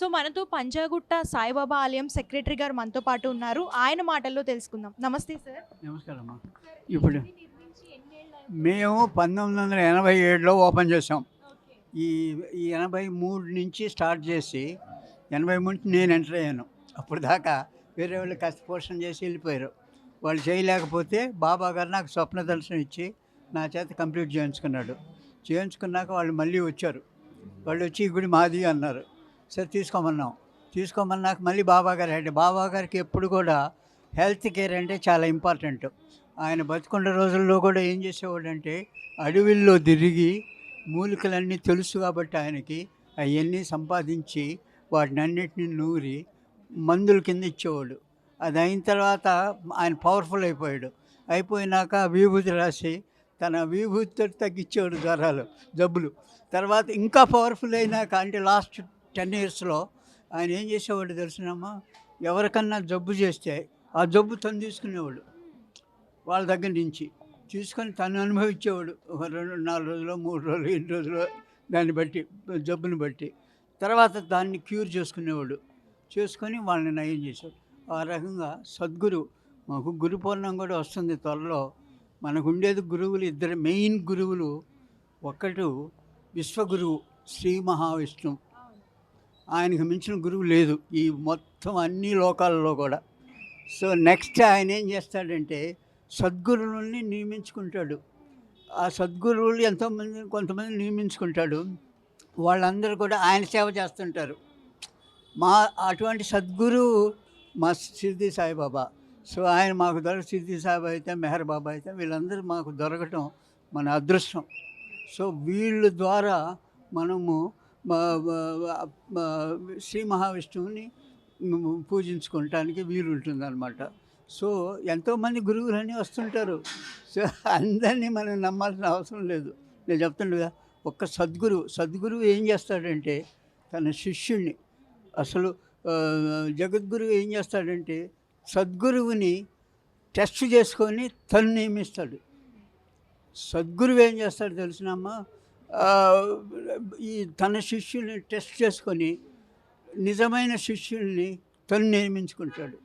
So మనతో పంజాగుట్ట సాయిబాబా ఆలయం secretary గారు మనతో పాటు ఉన్నారు. ఆయన మాటల్లో తెలుసుకుందాం. నమస్తే సార్. నమస్కారం అమ్మా ఇప్పుడు మేము పంతొమ్మిది వందల ఎనభై ఏడులో ఓపెన్ చేసాం ఈ ఈ ఎనభై మూడు నుంచి స్టార్ట్ చేసి ఎనభై మూడు నేను ఎంటర్ అయ్యాను. అప్పుడు దాకా వేరే వాళ్ళు కష్ట పోషణ చేసి వెళ్ళిపోయారు. వాళ్ళు చేయలేకపోతే బాబా గారు నాకు స్వప్న దర్శనం ఇచ్చి నా చేత కంప్లీట్ చేయించుకున్నాడు. చేయించుకున్నాక వాళ్ళు మళ్ళీ వచ్చారు. వాళ్ళు వచ్చి ఈ గుడి మాది అన్నారు. సరే తీసుకోమన్నాం. తీసుకోమన్నాక మళ్ళీ బాబా గారు అంటే బాబా గారికి ఎప్పుడు కూడా హెల్త్ కేర్ అంటే చాలా ఇంపార్టెంట్. ఆయన బతుకున్న రోజుల్లో కూడా ఏం చేసేవాడంటే అడవిల్లో తిరిగి మూలికలన్నీ తెలుసు కాబట్టి ఆయనకి అవన్నీ సంపాదించి వాటిని అన్నిటిని నూరి మందుల కింద ఇచ్చేవాడు. అది అయిన తర్వాత ఆయన పవర్ఫుల్ అయిపోయాడు. అయిపోయినాక విభూతి రాసి తన విభూతితో తగ్గించేవాడు జ్వరాలు జబ్బులు. తర్వాత ఇంకా పవర్ఫుల్ అయినాక అంటే లాస్ట్ టెన్ ఇయర్స్లో ఆయన ఏం చేసేవాడు తెలిసినమ్మా? ఎవరికన్నా జబ్బు చేస్తే ఆ జబ్బు తను తీసుకునేవాడు. వాళ్ళ దగ్గర నుంచి తీసుకొని తను అనుభవించేవాడు. ఒక రెండు నాలుగు రోజులు మూడు రోజులు ఎన్ని రోజులు దాన్ని బట్టి జబ్బుని బట్టి. తర్వాత దాన్ని క్యూర్ చేసుకునేవాడు. చేసుకొని వాళ్ళని నయం చేశాడు ఆ రకంగా సద్గురు మాకు గురు పౌర్ణం కూడా వస్తుంది త్వరలో. మనకు ఉండేది గురువులు ఇద్దరు మెయిన్ గురువులు ఒకటి విశ్వగురువు శ్రీ మహావిష్ణువు. ఆయనకు మించిన గురువు లేదు ఈ మొత్తం అన్ని లోకాలలో కూడా. సో నెక్స్ట్ ఆయన ఏం చేస్తాడంటే సద్గురువుల్ని నియమించుకుంటాడు. ఆ సద్గురువులు ఎంతోమంది కొంతమంది నియమించుకుంటాడు. వాళ్ళందరూ కూడా ఆయన సేవ చేస్తుంటారు. మా అటువంటి సద్గురువు మా సిద్ధి సాయిబాబా. సో ఆయన మాకు దొరక సిద్ధి సాయిబాబా అయితే మెహర్ బాబా అయితే వీళ్ళందరూ మాకు దొరకటం మన అదృష్టం. సో వీళ్ళ ద్వారా మనము శ్రీ మహావిష్ణువుని పూజించుకోవటానికి వీలుంటుందన్నమాట. సో ఎంతోమంది గురువులని వస్తుంటారు. సో అందరినీ మనం నమ్మాల్సిన అవసరం లేదు. నేను చెప్తుండగా ఒక్క సద్గురువు సద్గురువు ఏం చేస్తాడంటే తన శిష్యుణ్ణి అసలు జగద్గురువు ఏం చేస్తాడంటే సద్గురువుని టెస్ట్ చేసుకొని తను నియమిస్తాడు. సద్గురువు ఏం చేస్తాడు తెలిసినమ్మా? ఈ తన శిష్యుల్ని టెస్ట్ చేసుకొని నిజమైన శిష్యుల్ని తను నియమించుకుంటాడు.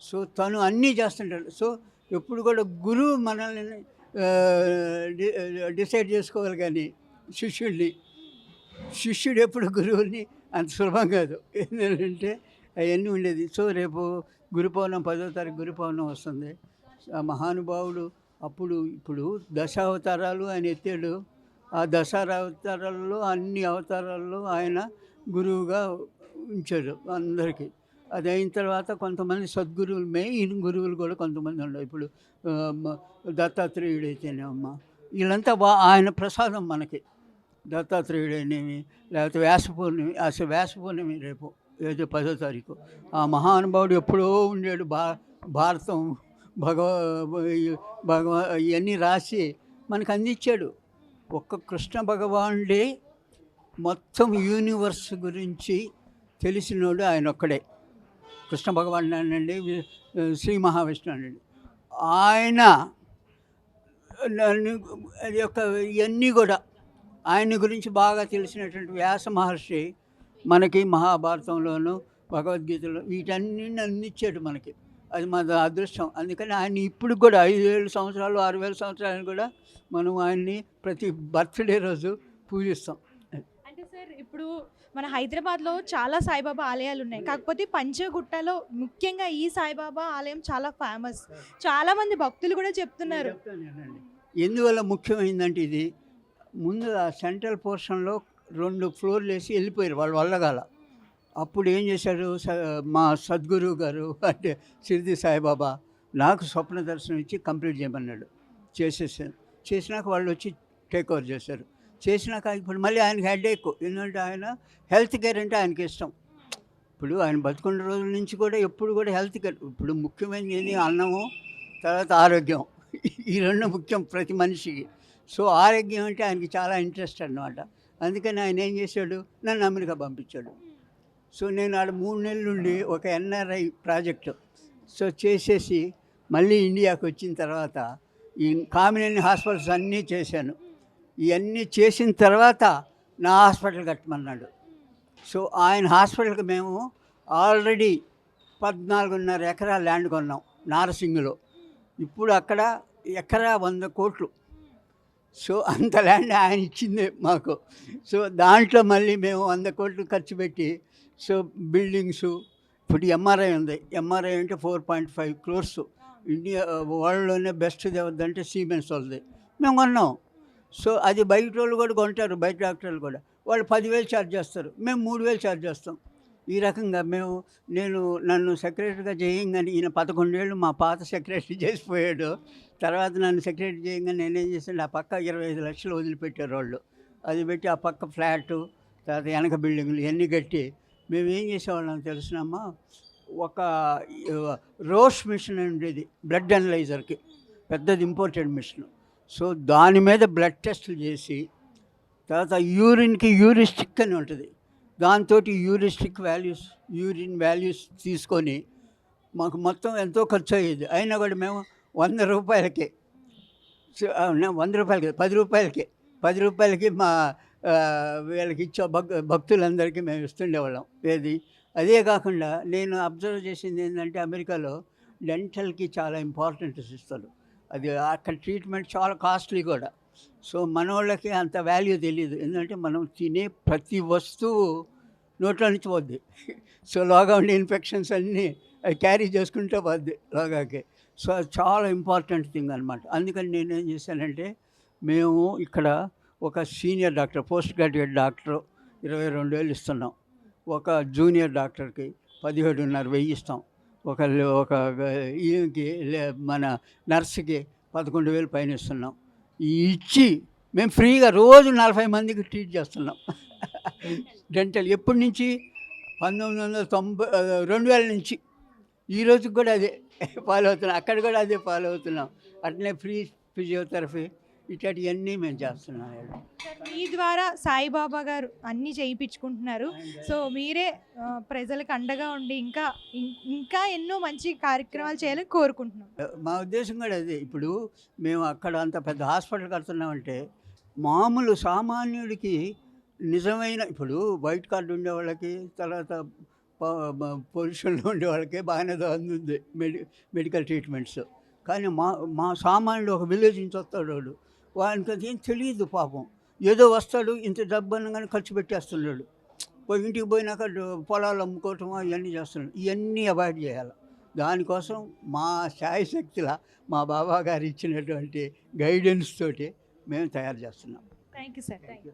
సో తను అన్నీ చేస్తుంటాడు. సో ఎప్పుడు కూడా గురువు మనల్ని డిసైడ్ చేసుకోవాలి కానీ శిష్యుడిని శిష్యుడు ఎప్పుడు గురువుని అంత సులభం కాదు. ఏంటంటే అవన్నీ ఉండేది. సో రేపు గురుపౌర్ణం పదో తారీఖు గురుపవనం వస్తుంది. ఆ మహానుభావుడు అప్పుడు ఇప్పుడు దశావతారాలు ఆయన ఎత్తాడు. ఆ దసరా అవతారాల్లో అన్ని అవతారాల్లో ఆయన గురువుగా ఉంచాడు అందరికీ. అది అయిన తర్వాత కొంతమంది సద్గురువులు మెయిన్ గురువులు కూడా కొంతమంది ఉన్నారు ఇప్పుడు దత్తాత్రేయుడైతేనే అమ్మ. వీళ్ళంతా బా ఆయన ప్రసాదం మనకి. దత్తాత్రేయుడైనవి లేకపోతే వ్యాసపూర్ణమి అసలు వ్యాస రేపు ఏదో పదో తారీఖు. ఆ మహానుభావుడు ఎప్పుడో ఉండాడు భా భారతం భగవ భగవ ఇవన్నీ రాసి మనకు అందించాడు. ఒక్క కృష్ణ భగవానుడే మొత్తం యూనివర్స్ గురించి తెలిసినోడు ఆయన ఒక్కడే కృష్ణ భగవాన్ అనండి శ్రీ మహావిష్ణు అనండి. ఆయన అది యొక్క ఇవన్నీ కూడా ఆయన గురించి బాగా తెలిసినటువంటి వ్యాస మహర్షి మనకి మహాభారతంలోను భగవద్గీతలో వీటన్ని అందించాడు మనకి. అది మన అదృష్టం. అందుకని ఆయన ఇప్పుడు కూడా ఐదు వేల సంవత్సరాలు ఆరు వేల సంవత్సరాలు కూడా మనం ఆయన్ని ప్రతి బర్త్డే రోజు పూజిస్తాం. అంటే సార్ ఇప్పుడు మన హైదరాబాద్లో చాలా సాయిబాబా ఆలయాలు ఉన్నాయి కాకపోతే పంచగుట్టలో ముఖ్యంగా ఈ సాయిబాబా ఆలయం చాలా ఫేమస్. చాలా మంది భక్తులు కూడా చెప్తున్నారు. ఎందువల్ల ముఖ్యమైందంటే ఇది? ముందు సెంట్రల్ పోర్షన్లో రెండు ఫ్లోర్లు వేసి వెళ్ళిపోయారు వాళ్ళు వల్లగాల. అప్పుడు ఏం చేశారు స- మా సద్గురువు గారు అంటే సిరిది సాయిబాబా నాకు స్వప్న దర్శనం ఇచ్చి కంప్లీట్ చేయమన్నాడు. చేసేసాను చేసినాక వాళ్ళు వచ్చి టేక్ ఓవర్ చేశారు. చేసినాక ఇప్పుడు మళ్ళీ ఆయనకి హెడేక్ ఎందుకంటే ఆయన హెల్త్ కేర్ అంటే ఆయనకి ఇష్టం. ఇప్పుడు ఆయన బతుకున్న రోజుల నుంచి కూడా ఎప్పుడు కూడా హెల్త్ కేర్ ఇప్పుడు ముఖ్యమైనది ఏంది? అన్నము తర్వాత ఆరోగ్యం. ఈ రెండు ముఖ్యం ప్రతి మనిషికి. సో ఆరోగ్యం అంటే ఆయనకి చాలా ఇంట్రెస్ట్ అన్నమాట. అందుకని ఆయన ఏం చేశాడు? నన్ను అమెరికా పంపించాడు. సో నేను ఆడ మూడు నెలల నుండి ఒక ఎన్ఆర్ఐ ప్రాజెక్టు. సో చేసేసి మళ్ళీ ఇండియాకి వచ్చిన తర్వాత ఈ కామినేని హాస్పిటల్స్ అన్నీ చేశాను. ఇవన్నీ చేసిన తర్వాత నా హాస్పిటల్ కట్టమన్నాడు. సో ఆయన హాస్పిటల్కి మేము ఆల్రెడీ పద్నాలుగున్నర ఎకరా ల్యాండ్ కొన్నాం నారసింగులో ఇప్పుడు అక్కడ ఎకరా వంద కోట్లు. సో అంత ల్యాండ్ ఆయన ఇచ్చింది మాకు. సో దాంట్లో మళ్ళీ మేము వంద కోట్లు ఖర్చు పెట్టి సో బిల్డింగ్స్ ఇప్పుడు ఎంఆర్ఐ ఉంది. ఎంఆర్ఐ అంటే four point five crores. India వరల్డ్లోనే best అంటే సీమెన్స్ వాళ్ళది. మేము కొన్నాం. సో అది బయట వాళ్ళు కూడా కొంటారు బయట డాక్టర్లు కూడా. వాళ్ళు పదివేలు ఛార్జ్ చేస్తారు. మేము మూడు వేలు ఛార్జ్ చేస్తాం. ఈ రకంగా మేము నేను నన్ను సెక్రటరీగా చేయంగానే ఈయన పదకొండేళ్ళు మా పాత సెక్రటరీ చేసిపోయాడు. తర్వాత నన్ను సెక్రటరీ చేయంగానే నేనేం చేశాను ఆ పక్క ఇరవై ఐదు లక్షలు వదిలిపెట్టారు వాళ్ళు. అది పెట్టి ఆ పక్క ఫ్లాటు తర్వాత వెనక బిల్డింగ్లు ఇవన్నీ కట్టి మేము ఏం చేసేవాళ్ళం తెలిసినమ్మా? ఒక రోస్ మిషన్ ఉండేది బ్లడ్ అనలైజర్కి. పెద్దది ఇంపార్టెంట్ మిషన్. సో దాని మీద బ్లడ్ టెస్టులు చేసి తర్వాత యూరిన్కి యూరిస్టిక్ అని ఉంటుంది. దాంతో యూరిస్టిక్ వాల్యూస్ యూరిన్ వాల్యూస్ తీసుకొని మాకు మొత్తం ఎంతో ఖర్చు అయ్యేది. అయినా కూడా మేము వంద రూపాయలకి. వంద రూపాయలకి పది రూపాయలకి. పది రూపాయలకి మా వీళ్ళకి ఇచ్చే భక్ భక్తులందరికీ మేము ఇస్తుండేవాళ్ళం. ఏది? అదే కాకుండా నేను అబ్జర్వ్ చేసింది ఏంటంటే అమెరికాలో డెంటల్కి చాలా ఇంపార్టెంట్ ఇస్తారు. అది అక్కడ ట్రీట్మెంట్ చాలా కాస్ట్లీ కూడా. సో మన వాళ్ళకి అంత వాల్యూ తెలియదు ఎందుకంటే మనం తినే ప్రతి వస్తువు నోట్లో నుంచి పోద్ది. సో లోగా ఉండే ఇన్ఫెక్షన్స్ అన్నీ క్యారీ చేసుకుంటూ పోద్ది లోగాకి. సో అది చాలా ఇంపార్టెంట్ థింగ్ అనమాట అందుకని నేను ఏం చేశానంటే మేము ఇక్కడ ఒక senior doctor post graduate doctor ఇరవై రెండు వేలు ఇస్తున్నాం. ఒక జూనియర్ డాక్టర్కి పదిహేడున్నర వెయ్యి ఇస్తాం. ఒక ఒక ఈయనకి మన నర్సుకి పదకొండు వేలు పైన ఇస్తున్నాం. ఇచ్చి మేము ఫ్రీగా రోజు నలభై మందికి ట్రీట్ చేస్తున్నాం. డెంటల్. ఎప్పటి నుంచి? పంతొమ్మిది వందల తొంభై రెండు వేల నుంచి. ఈ రోజుకి కూడా అదే ఫాలో అవుతున్నాం. అక్కడ కూడా అదే ఫాలో అవుతున్నాం. అట్లనే ఫ్రీ ఫిజియోథెరపీ ఇట్లాంటివన్నీ మేము చేస్తున్నాం మీ ద్వారా సాయిబాబా గారు అన్నీ చేయించుకుంటున్నారు సో మీరే ప్రజలకు అండగా ఉండి ఇంకా ఇంకా ఎన్నో మంచి కార్యక్రమాలు చేయాలని కోరుకుంటున్నాం. మా ఉద్దేశం కూడా అదే. ఇప్పుడు మేము అక్కడ అంత పెద్ద హాస్పిటల్ కడుతున్నామంటే మామూలు సామాన్యుడికి నిజమైన ఇప్పుడు వైట్ కార్డు ఉండే వాళ్ళకి తర్వాత పొజిషన్లో ఉండే వాళ్ళకి బాగానే అందుంది మెడి మెడికల్ ట్రీట్మెంట్స్. కానీ మా మా సామాన్యుడు ఒక విలేజ్ నుంచి వస్తాడు వాడు. వానికి అది ఏం తెలియదు పాపం. ఏదో వస్తాడు ఇంత డబ్బు అనగానే ఖర్చు పెట్టేస్తున్నాడు. పోయి ఇంటికి పోయినాక పొలాలు అమ్ముకోవటం ఇవన్నీ చేస్తున్నాడు. ఇవన్నీ అవాయిడ్ చేయాలి. దానికోసం మా శాయశక్తిలా మా బాబా గారు ఇచ్చినటువంటి గైడెన్స్ తోటి మేము తయారు చేస్తున్నాం. Thank you sir thank you